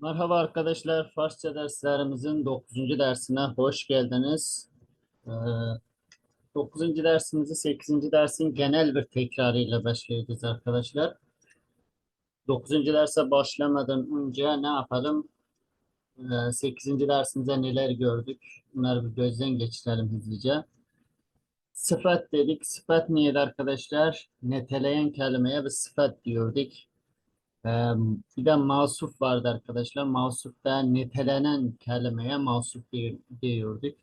Merhaba arkadaşlar, Farsça derslerimizin 9. dersine hoş geldiniz. Ee, 9. dersimizi 8. dersin genel bir tekrarıyla başlayacağız arkadaşlar. 9. derse başlamadan önce ne yapalım? Ee, 8. dersimize neler gördük? Bunları bir gözden geçirelim hızlıca. Sıfat dedik. Sıfat neydi arkadaşlar? Neteleyen kelimeye bir sıfat diyorduk. Bir de mavsuf vardı arkadaşlar. Mavsuf da nitelenen kelimeye mavsuf di- diyorduk.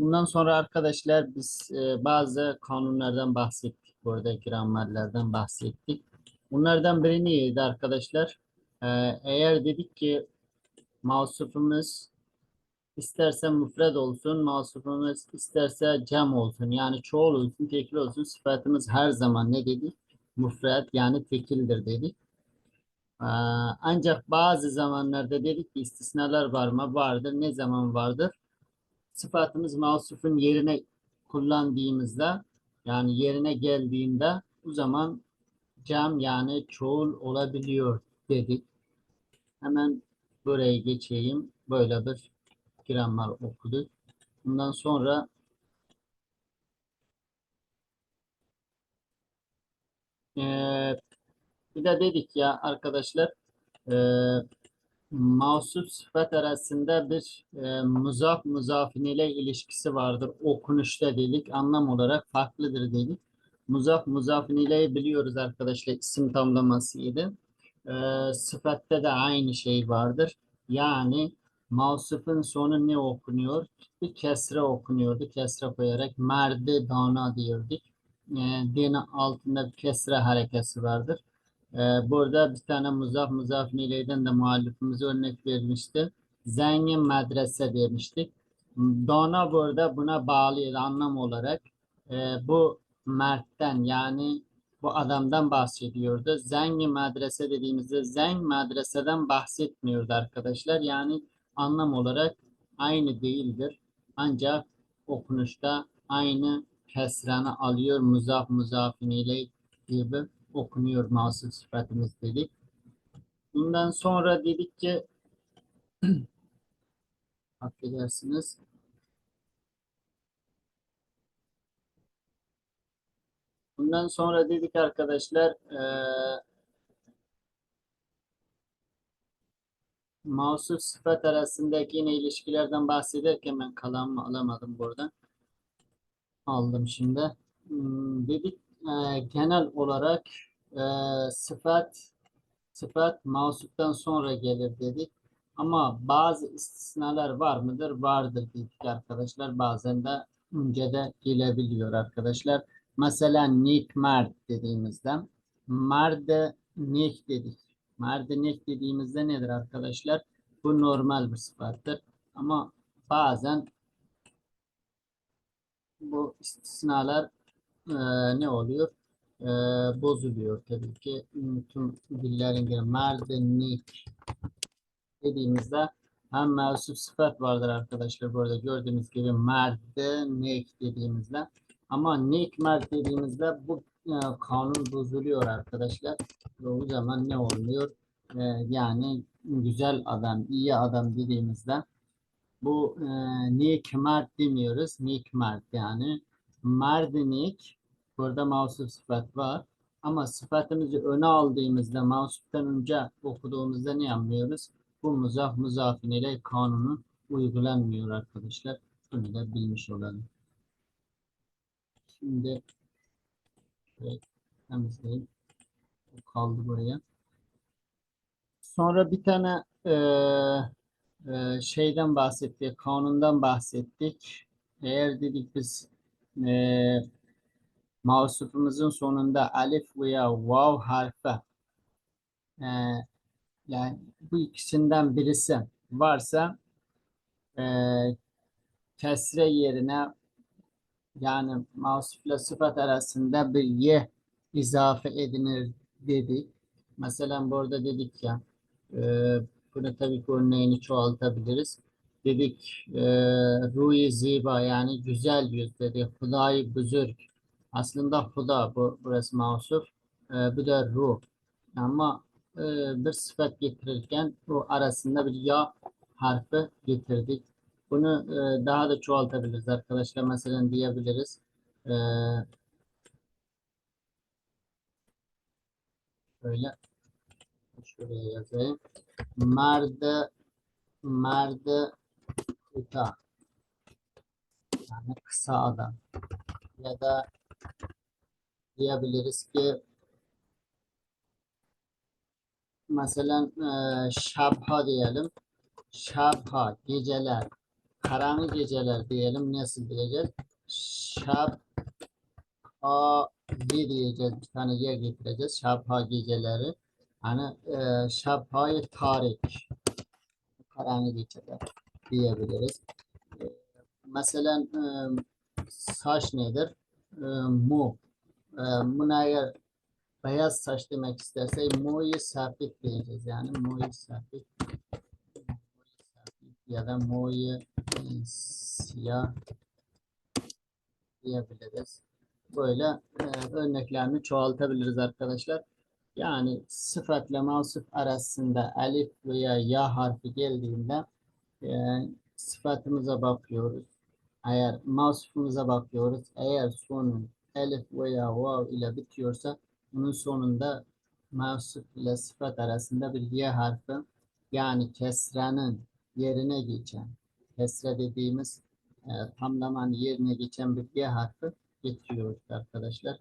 Bundan sonra arkadaşlar biz bazı kanunlardan bahsettik. Burada gramerlerden bahsettik. Bunlardan biri neydi arkadaşlar? Eğer dedik ki mavsufumuz isterse müfred olsun, mavsufumuz isterse cem olsun. Yani çoğul olsun, tekil olsun. Sıfatımız her zaman ne dedik? Müfred yani tekildir dedik. Ancak bazı zamanlarda dedik ki istisnalar var mı? Vardır. Ne zaman vardır? Sıfatımız mausufun yerine kullandığımızda yani yerine geldiğinde o zaman cam yani çoğul olabiliyor dedik. Hemen buraya geçeyim. Böyle bir gramer okuduk. Bundan sonra eee, bir de dedik ya arkadaşlar eee Mavsuf sıfat arasında bir e, muzaf muzafin ile ilişkisi vardır. Okunuşta dedik. Anlam olarak farklıdır dedik. Muzaf muzafin ile biliyoruz arkadaşlar isim tamlamasıydı. E, sıfatta da aynı şey vardır. Yani mavsufun sonu ne okunuyor? Bir kesre okunuyordu. Kesre koyarak merdi dana diyorduk. E, dinin altında bir kesre harekesi vardır. Ee, burada bir tane muzaf muzaf ileyden de muallifimize örnek vermişti. Zengin medrese demiştik. Dona burada buna bağlı anlam olarak e, bu Mert'ten yani bu adamdan bahsediyordu. Zengin medrese dediğimizde zeng medreseden bahsetmiyordu arkadaşlar. Yani anlam olarak aynı değildir. Ancak okunuşta aynı kesranı alıyor muzaf muzafin ile gibi okunuyor masum sıfatımız dedik. Bundan sonra dedik ki affedersiniz. Bundan sonra dedik arkadaşlar eee mevsuf sıfat arasındaki yine ilişkilerden bahsederken ben kalamı alamadım buradan. Aldım şimdi. Hmm, dedik e, genel olarak e, sıfat sıfat mevsuftan sonra gelir dedik. Ama bazı istisnalar var mıdır? Vardır dedik arkadaşlar. Bazen de önce de gelebiliyor arkadaşlar. Mesela nik mert dediğimizde merde nik dedik. Merde nik dediğimizde nedir arkadaşlar? Bu normal bir sıfattır. Ama bazen bu istisnalar e, ne oluyor? E, bozuluyor tabii ki. Tüm dillerin gibi merdenlik dediğimizde hem mevsuf sıfat vardır arkadaşlar. Burada gördüğünüz gibi merdenik dediğimizde ama nik mert dediğimizde bu e, kanun bozuluyor arkadaşlar. O zaman ne oluyor? E, yani güzel adam, iyi adam dediğimizde bu e, nik mert demiyoruz. Nik mert yani merdinik burada mevsuf sıfat var. Ama sıfatımızı öne aldığımızda mevsuftan önce okuduğumuzda ne yapmıyoruz? Bu muzaf muzafin ile kanunu uygulanmıyor arkadaşlar. Bunu da bilmiş olalım. Şimdi evet, temizleyip kaldı buraya. Sonra bir tane eee ee, şeyden bahsettik, kanundan bahsettik. Eğer dedik biz e, mavsufumuzun sonunda alif veya vav harfi e, yani bu ikisinden birisi varsa e, kesre yerine yani mavsufla sıfat arasında bir ye izafe edilir dedik. Mesela burada dedik ya e, bunu tabii ki örneğini çoğaltabiliriz. Dedik e, Ruhi Ziba yani güzel yüz dedi. Hudai Buzurg. Aslında Huda bu, burası mavsuf. E, bu da ruh. Ama e, bir sıfat getirirken bu arasında bir ya harfi getirdik. Bunu e, daha da çoğaltabiliriz arkadaşlar. Mesela diyebiliriz. E, şöyle şuraya yazayım. Mardı mardı kısa. Yani kısa adam. Ya da diyebiliriz ki mesela e, şabha diyelim. Şabha geceler karanlık geceler diyelim. Nasıl diyeceğiz? Şabha diyeceğiz. Bir tane yer getireceğiz. Şabha geceleri. Hani e, şabha tarik karanlık geceler diyebiliriz E, mesela e, saç nedir e, mu e, buna eğer beyaz saç demek isterse mu'yu sabit diyeceğiz yani mu'yu sabit ya da mu'yu e, siyah diyebiliriz. Böyle e, örneklerini çoğaltabiliriz arkadaşlar. Yani sıfatla mavsuf arasında alif veya ya harfi geldiğinde e, sıfatımıza bakıyoruz. Eğer mavsufumuza bakıyoruz. Eğer sonu elif veya vav ile bitiyorsa bunun sonunda mevsuf ile sıfat arasında bir y harfi yani kesranın yerine geçen kesre dediğimiz e, tamlamanın yerine geçen bir y harfi getiriyoruz arkadaşlar.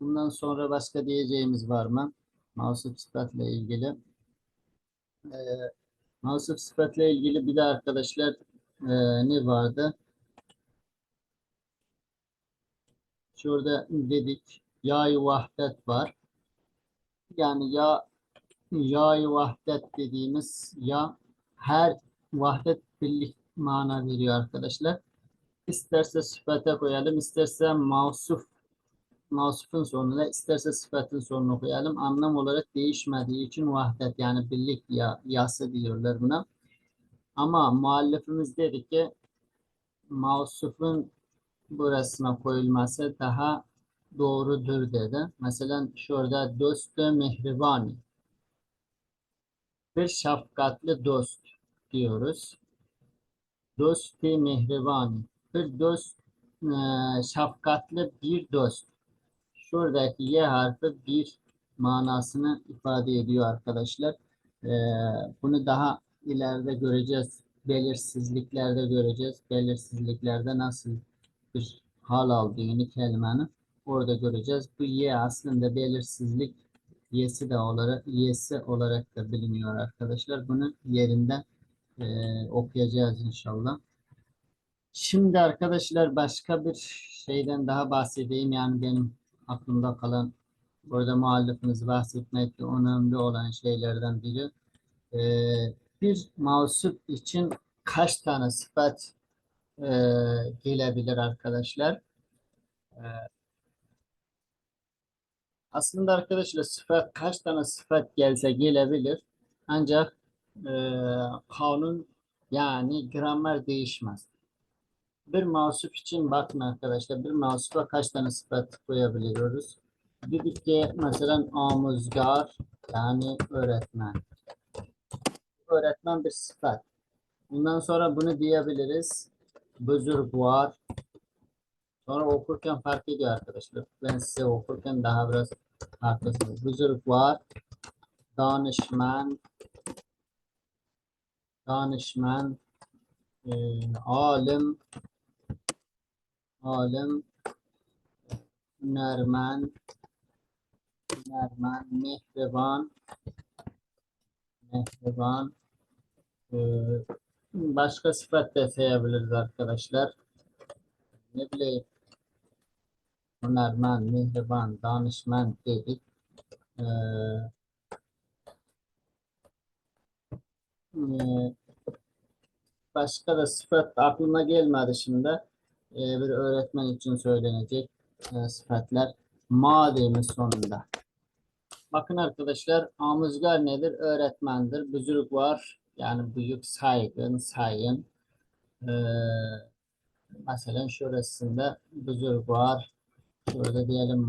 Bundan sonra başka diyeceğimiz var mı? Mevsuf sıfatla ilgili. E, mevsuf sıfatla ilgili bir de arkadaşlar e, ne vardı? Şurada dedik yay vahdet var. Yani ya yay vahdet dediğimiz ya her vahdet birlik mana veriyor arkadaşlar. İsterse sıfata koyalım, isterse mausuf mausufun sonuna, isterse sıfatın sonuna koyalım. Anlam olarak değişmediği için vahdet yani birlik ya, yası diyorlar buna. Ama muallifimiz dedi ki mausufun burasına koyulması daha doğrudur dedi. Mesela şurada dostu mehribani. Bir şefkatli dost diyoruz. Dosti mehribani. Bir dost, şefkatli bir dost. Şuradaki Y harfi bir manasını ifade ediyor arkadaşlar. E, bunu daha ileride göreceğiz. Belirsizliklerde göreceğiz. Belirsizliklerde nasıl bir hal aldığını kelimenin orada göreceğiz. Bu Y aslında belirsizlik Y'si de olarak Y'si olarak da biliniyor arkadaşlar. Bunu yerinden e, okuyacağız inşallah. Şimdi arkadaşlar başka bir şeyden daha bahsedeyim. Yani benim aklımda kalan burada muallifimiz bahsetmekte önemli olan şeylerden biri. E, bir mausup için kaç tane sıfat e, gelebilir arkadaşlar? E, aslında arkadaşlar sıfat kaç tane sıfat gelse gelebilir. Ancak e, kanun yani gramer değişmez. Bir mausup için bakın arkadaşlar bir mausupa kaç tane sıfat koyabiliyoruz. Dedik ki mesela amuzgar yani öğretmen. Öğretmen bir sıfat. Bundan sonra bunu diyebiliriz. Buzurguar. Sonra okurken fark ediyor arkadaşlar. Ben size okurken daha biraz haklısınız. Buzurguar. Danışman. Danışman. E, alim. Alim. Nerman. Nerman. Mehriban. Mehriban. Ee, başka sıfat da sayabiliriz arkadaşlar. Ne bileyim. Önermen, mihriban, danışman dedik. Ee, e, başka da sıfat aklıma gelmedi şimdi. Ee, bir öğretmen için söylenecek e, sıfatlar. Mademiz sonunda. Bakın arkadaşlar, amuzgar nedir? Öğretmendir. Büzürük var. Yani büyük saygın, sayın. Ee, mesela şurasında büzürük var. Şurada diyelim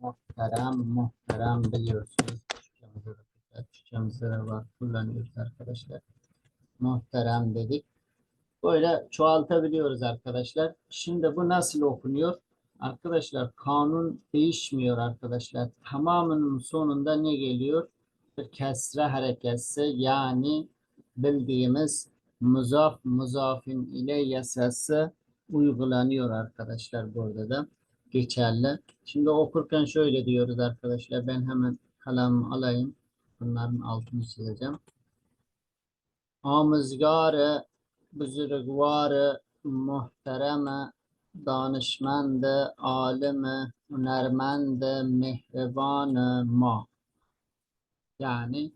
muhterem, muhterem biliyorsunuz. De var, kullanıyoruz arkadaşlar. Muhterem dedik. Böyle çoğaltabiliyoruz arkadaşlar. Şimdi bu nasıl okunuyor? Arkadaşlar kanun değişmiyor arkadaşlar. Tamamının sonunda ne geliyor? Bir kesre harekesi yani bildiğimiz muzaf muzafin ile yasası uygulanıyor arkadaşlar burada da geçerli. Şimdi okurken şöyle diyoruz arkadaşlar. Ben hemen kalem alayım. Bunların altını çizeceğim. Amızgarı buzurgvarı muhtereme danışmend alimi hünermend mehriban ma. Yani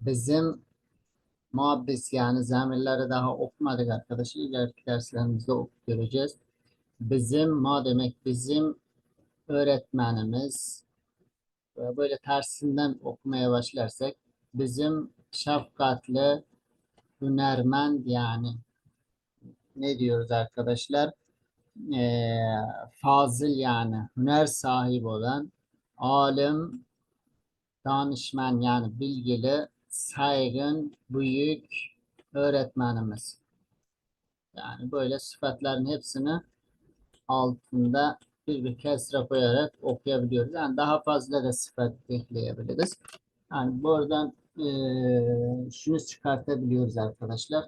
bizim ma biz yani zamirleri daha okumadık arkadaşlar ileriki derslerimizde okup göreceğiz. Bizim ma demek bizim öğretmenimiz Ve böyle tersinden okumaya başlarsak bizim şefkatli hünermend yani ne diyoruz arkadaşlar? Ee, fazıl yani hüner sahibi olan alim, danışman yani bilgili, saygın, büyük öğretmenimiz. Yani böyle sıfatların hepsini altında bir bir kesre koyarak okuyabiliyoruz. Yani daha fazla da sıfat ekleyebiliriz. Yani buradan eee şunu çıkartabiliyoruz arkadaşlar.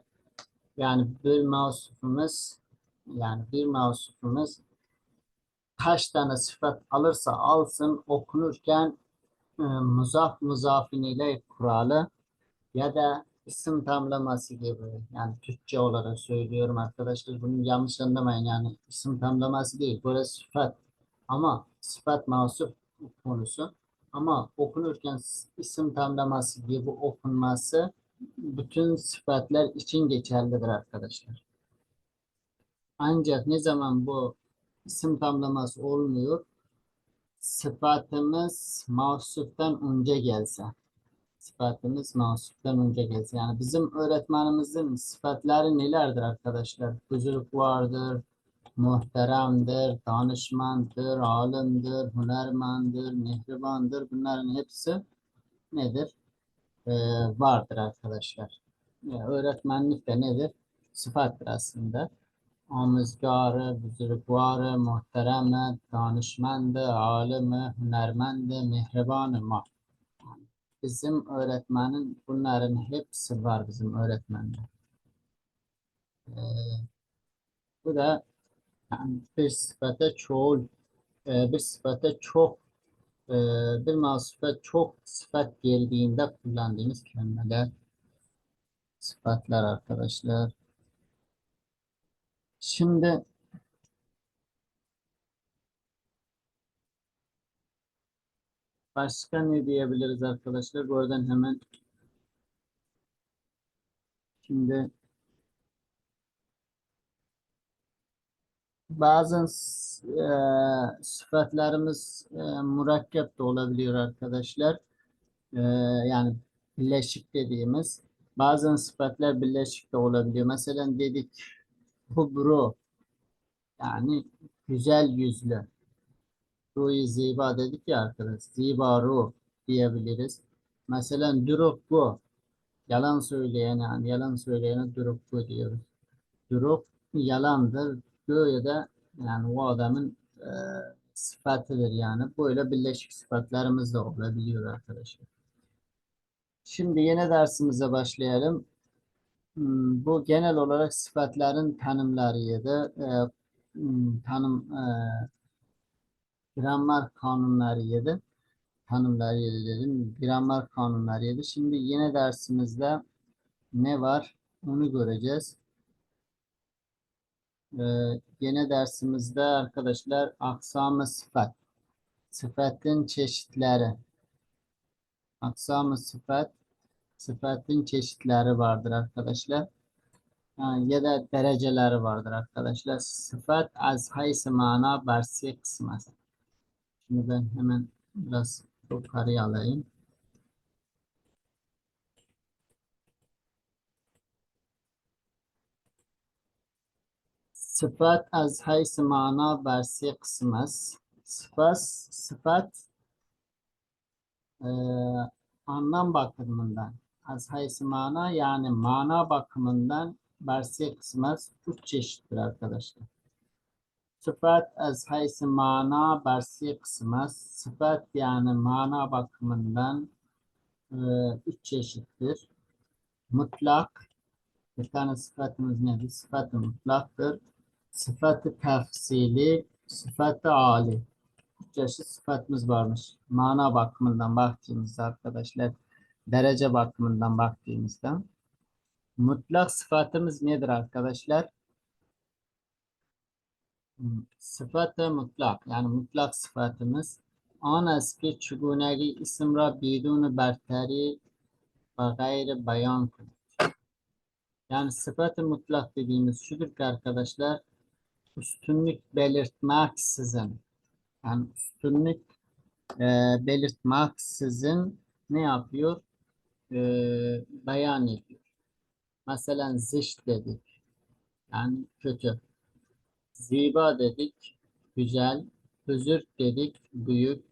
Yani bir mausufumuz yani bir mausufumuz kaç tane sıfat alırsa alsın okunurken e, muzaf muzafin ile kuralı ya da isim tamlaması gibi yani Türkçe olarak söylüyorum arkadaşlar. Bunu yanlış anlamayın yani isim tamlaması değil burası sıfat. Ama sıfat mausuf konusu. Ama okunurken isim tamlaması gibi okunması bütün sıfatlar için geçerlidir arkadaşlar. Ancak ne zaman bu isim tamlaması olmuyor? Sıfatımız mavsuftan önce gelse. Sıfatımız mavsuftan önce gelse. Yani bizim öğretmenimizin sıfatları nelerdir arkadaşlar? Huzurluk vardır, muhteremdir, danışmandır, alimdir, hünermandır, mehribandır. Bunların hepsi nedir? Ee, vardır arkadaşlar. Yani öğretmenlik de nedir? Sıfattır aslında. Amizgarı, buzurgvarı, muhtereme, danışmandı, alimi, hünermendi, mehribanı ma. Bizim öğretmenin bunların hepsi var bizim öğretmende. Ee, bu da yani bir sıfata çoğul, e, bir sıfata çok, e, bir masufa çok sıfat geldiğinde kullandığımız kelimeler, sıfatlar arkadaşlar. Şimdi başka ne diyebiliriz arkadaşlar? Buradan hemen şimdi bazen eee, sıfatlarımız eee, murakkep de olabiliyor arkadaşlar. Eee, yani birleşik dediğimiz. Bazen sıfatlar birleşik de olabiliyor. Mesela dedik kubru yani güzel yüzlü. Ruhi ziba dedik ya arkadaş. Ziba ruh diyebiliriz. Mesela duruk bu. Yalan söyleyen yani yalan söyleyene duruk bu diyoruz. Duruk yalandır. Böyle de yani o adamın e, sıfatıdır yani. Böyle birleşik sıfatlarımız da olabiliyor arkadaşlar. Şimdi yeni dersimize başlayalım. Hmm, Bu genel olarak sıfatların tanımlarıydı. E, hmm, tanım e, gramer kanunlarıydı. Tanımlarıydı dedim. Gramer kanunlarıydı. Şimdi yeni dersimizde ne var? Onu göreceğiz. Ee, yeni dersimizde arkadaşlar aksam-ı sıfat. Sıfatın çeşitleri. Aksam-ı sıfat. Sıfatın çeşitleri vardır arkadaşlar. Ha, ya da dereceleri vardır arkadaşlar. Sıfat az haysi mana bersi kısmı. Şimdi ben hemen biraz yukarıya alayım. Sıfat az haysi mana bersi kısmız. Sıfat, sıfat eee, anlam bakımından az haysi mana yani mana bakımından bersiye kısmaz üç çeşittir arkadaşlar. Sıfat az haysi mana bersiye kısmaz. Sıfat yani mana bakımından e, üç çeşittir. Mutlak bir tane sıfatımız nedir? Sıfat-ı mutlaktır sıfat-ı tefsili, sıfat-ı âli. Üç çeşit sıfatımız varmış. Mana bakımından baktığımızda arkadaşlar, derece bakımından baktığımızda. Mutlak sıfatımız nedir arkadaşlar? Hmm, sıfat-ı mutlak, yani mutlak sıfatımız. Anas ki çuguneri isimra bidunu berteri ve gayri bayan kılır. Yani sıfat-ı mutlak dediğimiz şudur ki arkadaşlar üstünlük belirtmeksizin yani üstünlük e, belirtmeksizin ne yapıyor? E, beyan ediyor. Mesela zişt dedik. Yani kötü. Ziba dedik. Güzel. Hüzür dedik. Büyük.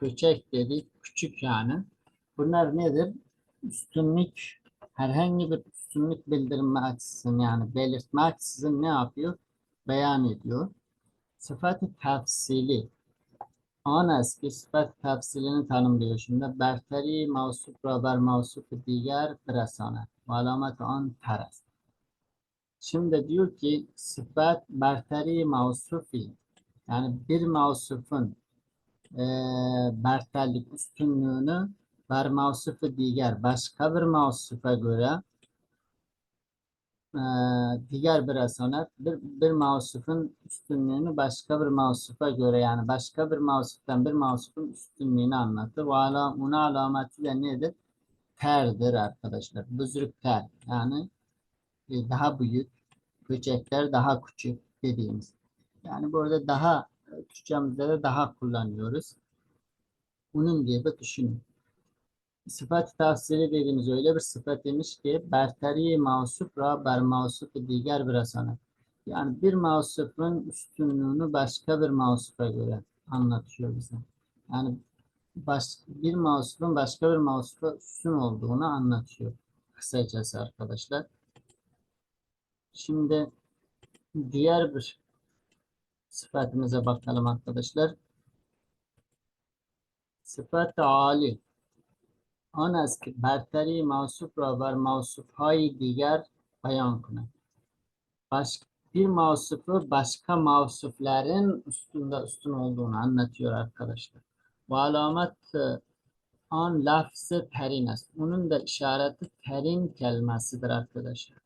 Köçek dedik. Küçük yani. Bunlar nedir? Üstünlük herhangi bir üstünlük bildirme açısın yani belirtme açısın ne yapıyor? Beyan ediyor. Sıfat-ı tefsili. An eski sıfat tefsilini tanımlıyor şimdi. Berteri mevsup ra ber mevsup diğer birasanet. Ve alamet an teres. Şimdi diyor ki sıfat berteri mevsufi yani bir mevsufun e, berterlik üstünlüğünü ber mevsufu diğer başka bir mevsufa göre diğer bir esanet bir, bir mevsufun üstünlüğünü başka bir mevsufa göre yani başka bir mevsuftan bir mevsufun üstünlüğünü anlatır. Ve ala, ona alameti de nedir? Terdir arkadaşlar. Büzrük ter. Yani e, daha büyük, böcekler daha küçük dediğimiz. Yani burada daha e, Türkçemizde de daha kullanıyoruz. Bunun gibi düşünün. Sıfat tafsiri dediğimiz öyle bir sıfat demiş ki berteri mausup ra ber mausup diğer bir asana. Yani bir mausufun üstünlüğünü başka bir mausufa göre anlatıyor bize. Yani baş, bir mausufun başka bir mausufa üstün olduğunu anlatıyor. Kısacası arkadaşlar. Şimdi diğer bir sıfatımıza bakalım arkadaşlar. Sıfat-ı. آن است که برتری موصوف را بر موصوفهای دیگر beyan kınar. Baş, bir mausufu başka mausufların üstünde üstün olduğunu anlatıyor arkadaşlar. Bu alamet e, an lafzı terin است. Onun da işareti terin kelimesidir arkadaşlar.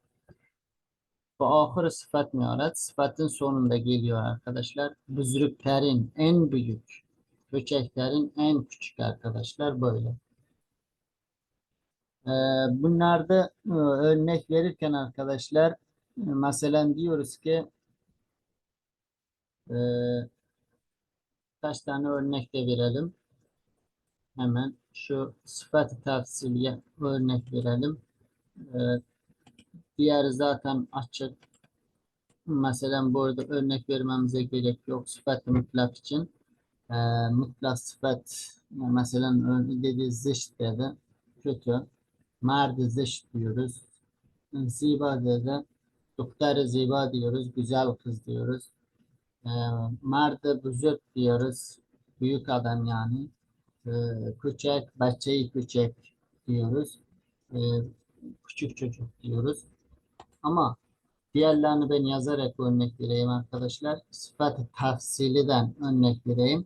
Bu ahır sıfat miyaret sıfatın sonunda geliyor arkadaşlar. Büzrüklerin en büyük, köçeklerin en küçük arkadaşlar böyle. Ee, Bunlarda e, örnek verirken arkadaşlar e, mesela diyoruz ki e, kaç tane örnek de verelim. Hemen şu sıfat-ı tafsiliye örnek verelim. Ee, Diğeri zaten açık. Mesela burada örnek vermemize gerek yok. Sıfat-ı mutlak için. Ee, mutlak sıfat mesela dediği zişt dedi. Kötü. Merd zişt diyoruz. Ziba dedi. Doktor ziba diyoruz. Güzel kız diyoruz. Ee, Merd büzük diyoruz. Büyük adam yani. Ee, küçük, bahçeyi küçük diyoruz. Ee, küçük çocuk diyoruz. Ama diğerlerini ben yazarak örnek vereyim arkadaşlar. Sıfat-ı tafsiliden örnek vereyim.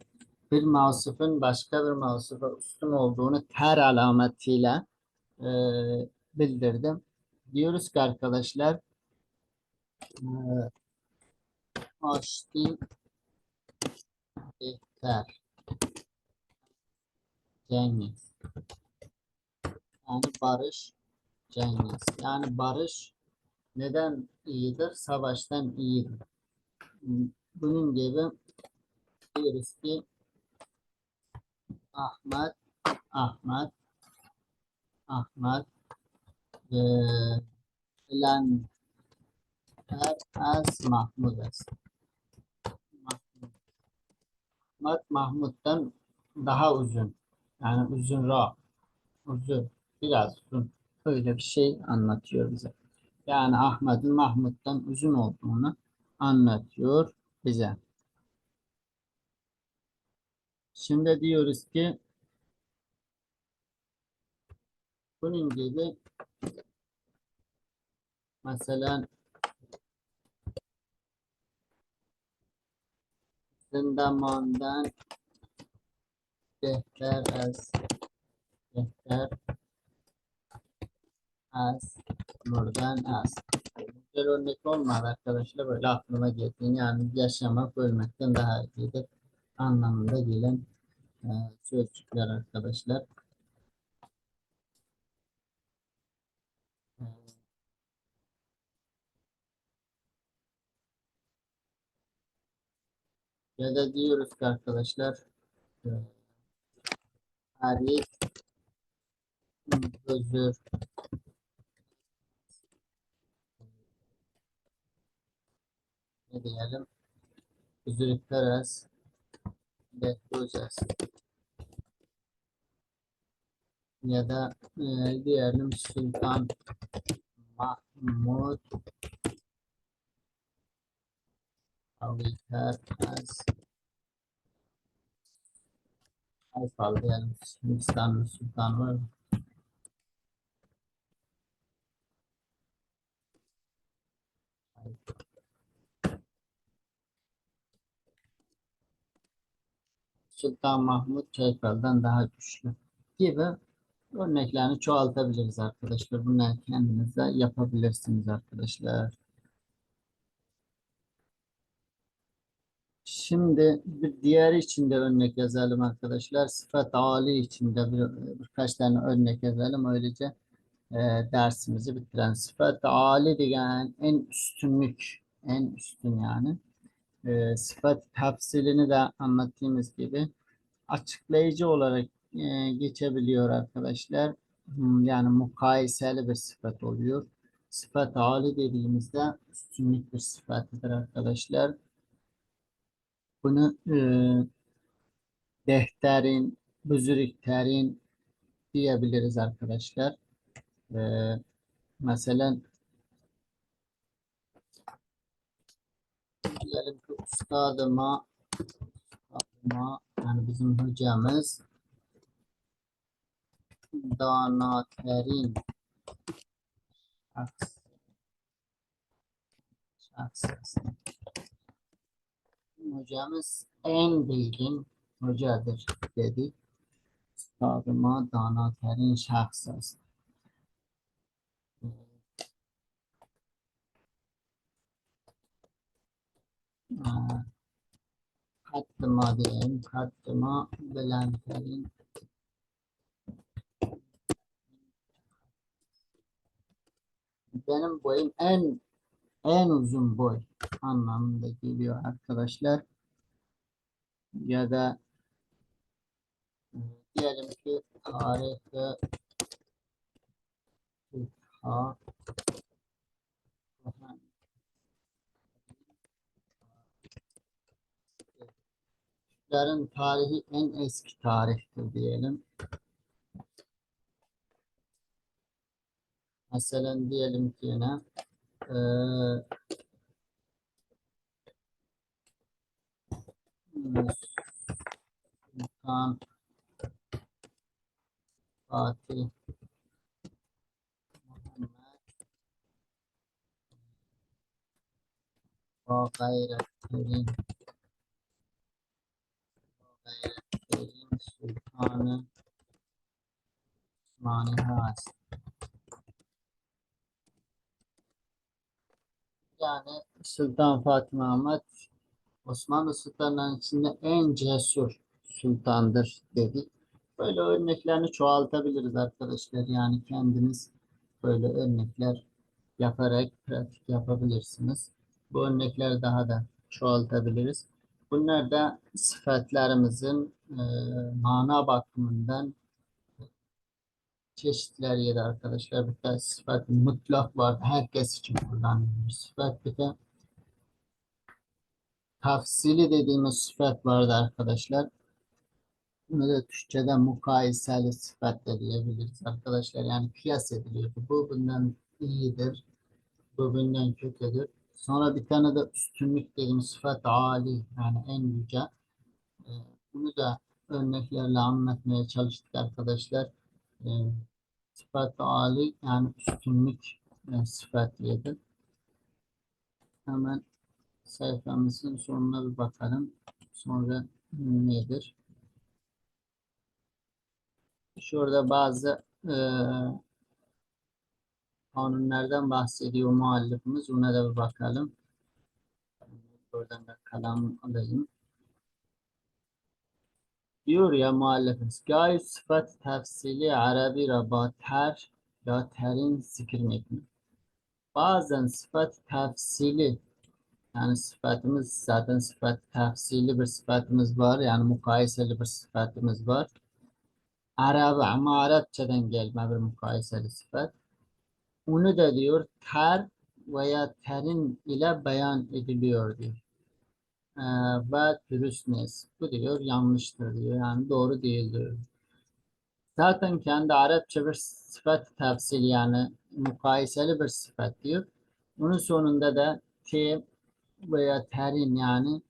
Bir mausufun başka bir mausufa üstün olduğunu ter alametiyle e, bildirdim. Diyoruz ki arkadaşlar e, Açtı ter Cengiz yani Barış Cengiz yani Barış neden iyidir? Savaştan iyidir. Bunun gibi diyoruz ki Ahmet Ahmet Ahmet ve Elen as Mahmud. Mahmud. Ahmet Mahmud'dan daha uzun. Yani uzun ra. Uzun. Biraz uzun. Böyle bir şey anlatıyor bize. Yani Ahmet'in Mahmud'dan uzun olduğunu anlatıyor bize. Şimdi diyoruz ki bunun gibi mesela zindamandan behter az behter az nurdan az. Güzel örnek olmadı arkadaşlar böyle aklıma geldi. Yani yaşamak ölmekten daha iyidir anlamında gelen e, sözcükler arkadaşlar. E, Ya da diyoruz ki arkadaşlar e, tarih özür ne diyelim özürlükler bekleyeceğiz. Ya da e, diyelim Sultan Mahmud Avitar az Ayfal diyelim Hindistan'ın sultanı var mı? Sultan Mahmut Keyfer'den daha güçlü gibi örneklerini çoğaltabiliriz arkadaşlar. Bunları kendiniz de yapabilirsiniz arkadaşlar. Şimdi bir diğer içinde örnek yazalım arkadaşlar. Sıfat Ali içinde bir, birkaç tane örnek yazalım. Öylece e, dersimizi bitiren sıfat Ali diyen en üstünlük, en üstün yani. E, sıfat tafsilini de anlattığımız gibi açıklayıcı olarak e, geçebiliyor arkadaşlar. Hmm, Yani mukayeseli bir sıfat oluyor. Sıfat Ali dediğimizde üstünlük bir sıfatıdır arkadaşlar. Bunu e, dehterin, büzürüklerin diyebiliriz arkadaşlar. E, mesela diyelim ki ustadıma, ustadıma yani bizim hocamız danaterin şahs, şahs. مجمع این بیگین مجرد دیدی استاد ما داناترین شخص است. خط ما دیم خط ما بلندترین. بنم بایم این en uzun boy anlamında geliyor arkadaşlar. Ya da e, diyelim ki tarihte ha Türklerin tarihi en eski tarihtir diyelim. Mesela diyelim ki yine Can party Mohammed Sultan Mani has. Yani Sultan Fatih Mehmet Osmanlı sultanlarının içinde en cesur sultandır dedik. Böyle örneklerini çoğaltabiliriz arkadaşlar. Yani kendiniz böyle örnekler yaparak pratik yapabilirsiniz. Bu örnekleri daha da çoğaltabiliriz. Bunlar da sıfatlarımızın e, mana bakımından çeşitleri arkadaşlar. Bir de sıfat mutlak var. Herkes için kullanılıyor. Sıfat bir de tafsili dediğimiz sıfat vardı arkadaşlar. Bunu da Türkçe'de mukayeseli sıfat da diyebiliriz arkadaşlar. Yani kıyas ediliyor. Bu bundan iyidir. Bu bundan kötüdür. Sonra bir tane de üstünlük dediğimiz sıfat ali yani en yüce. Ee, Bunu da örneklerle anlatmaya çalıştık arkadaşlar. Ee, Sıfat ali yani üstünlük sıfatıydı. Hemen sayfamızın sonuna bir bakalım. Sonra nedir? Şurada bazı e, kanunlardan bahsediyor muallifimiz. Ona da bir bakalım. Buradan da kalem alayım. Diyor ya muallifimiz. Gayet sıfat tefsili Arabi raba ter ya terin zikir metni. Bazen sıfat tefsili yani sıfatımız zaten sıfat tefsili bir sıfatımız var. Yani mukayeseli bir sıfatımız var. Arap ama Arapçadan gelme bir mukayeseli sıfat. Onu da diyor ter veya terin ile beyan ediliyor diyor. Ee, ve dürüstness. Bu diyor yanlıştır diyor. Yani doğru değildir. Zaten kendi Arapça bir sıfat tefsili yani mukayeseli bir sıfat diyor. Bunun sonunda da te veya terin yani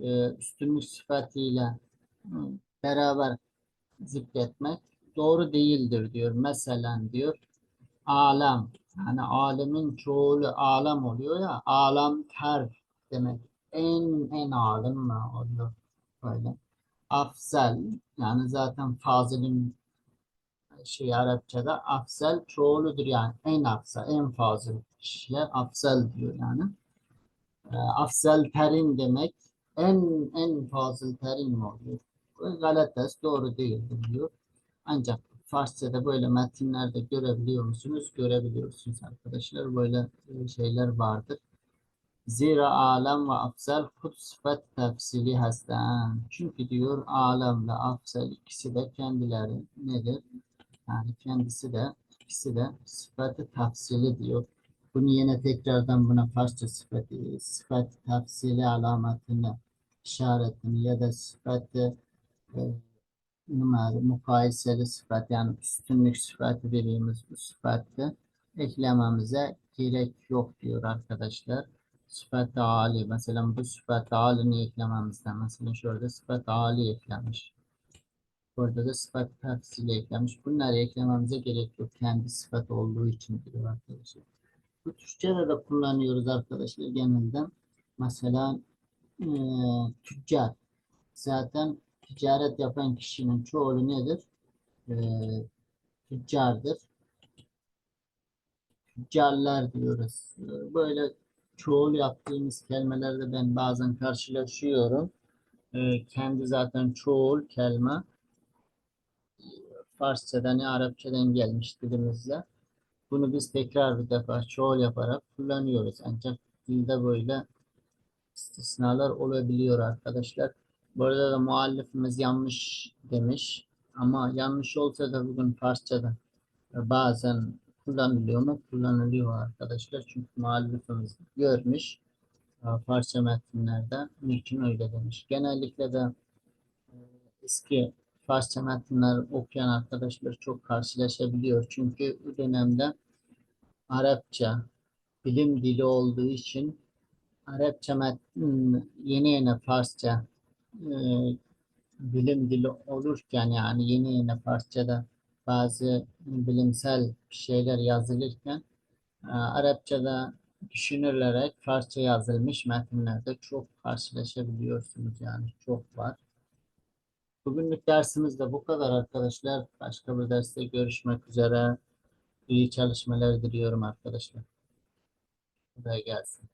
e, üstünlük sıfatıyla e, beraber zikretmek doğru değildir diyor. Mesela diyor alem yani alemin çoğulu alem oluyor ya alem ter demek en en alem mi oluyor böyle afzel yani zaten fazilin şey Arapçada afzel çoğuludur yani en afzel en fazıl kişiye afzel diyor yani e, afzel terin demek en en fazıl terin mi oluyor galates doğru değildir diyor ancak Farsça'da böyle metinlerde görebiliyor musunuz? Görebiliyorsunuz arkadaşlar. Böyle e, şeyler vardır. Zira alem ve afzel kut sıfat tefsili hasten. Çünkü diyor alem ve afzel ikisi de kendileri nedir? Yani kendisi de ikisi de sıfatı tefsili diyor. Bunu yine tekrardan buna Farsça sıfatı, sıfat tefsili alametini, işaretini ya da sıfatı e, mukayeseli sıfat yani üstünlük sıfatı dediğimiz bu sıfatı eklememize gerek yok diyor arkadaşlar. Sıfat Ali mesela bu sıfat Ali'ni eklememizden mesela şurada sıfat Ali eklemiş. Burada da sıfat tafsili eklemiş. Bunları eklememize gerek yok. Kendi sıfat olduğu için diyor arkadaşlar. Bu Türkçe'de de kullanıyoruz arkadaşlar genelde. Mesela e, tüccar. Zaten ticaret yapan kişinin çoğulu nedir? Ee, tüccardır. Tüccarlar diyoruz. Böyle çoğul yaptığımız kelimelerde ben bazen karşılaşıyorum. Ee, kendi zaten çoğul kelime Farsçadan ya Arapçadan gelmiş dilimizle. Bunu biz tekrar bir defa çoğul yaparak kullanıyoruz. Ancak dilde böyle istisnalar olabiliyor arkadaşlar. Burada da muallifimiz yanlış demiş. Ama yanlış olsa da bugün Farsçada bazen kullanılıyor mu? Kullanılıyor arkadaşlar. Çünkü muallifimiz görmüş e, Farsça metinlerde. Niçin öyle demiş. Genellikle de e, eski Farsça metinler okuyan arkadaşlar çok karşılaşabiliyor. Çünkü bu dönemde Arapça bilim dili olduğu için Arapça metin yeni yeni Farsça e, bilim dili olurken yani yeni yeni Farsçada bazı bilimsel şeyler yazılırken e, Arapçada düşünülerek Farsça yazılmış metinlerde çok karşılaşabiliyorsunuz yani çok var. Bugünlük dersimiz de bu kadar arkadaşlar. Başka bir derste görüşmek üzere. İyi çalışmalar diliyorum arkadaşlar. Kolay gelsin.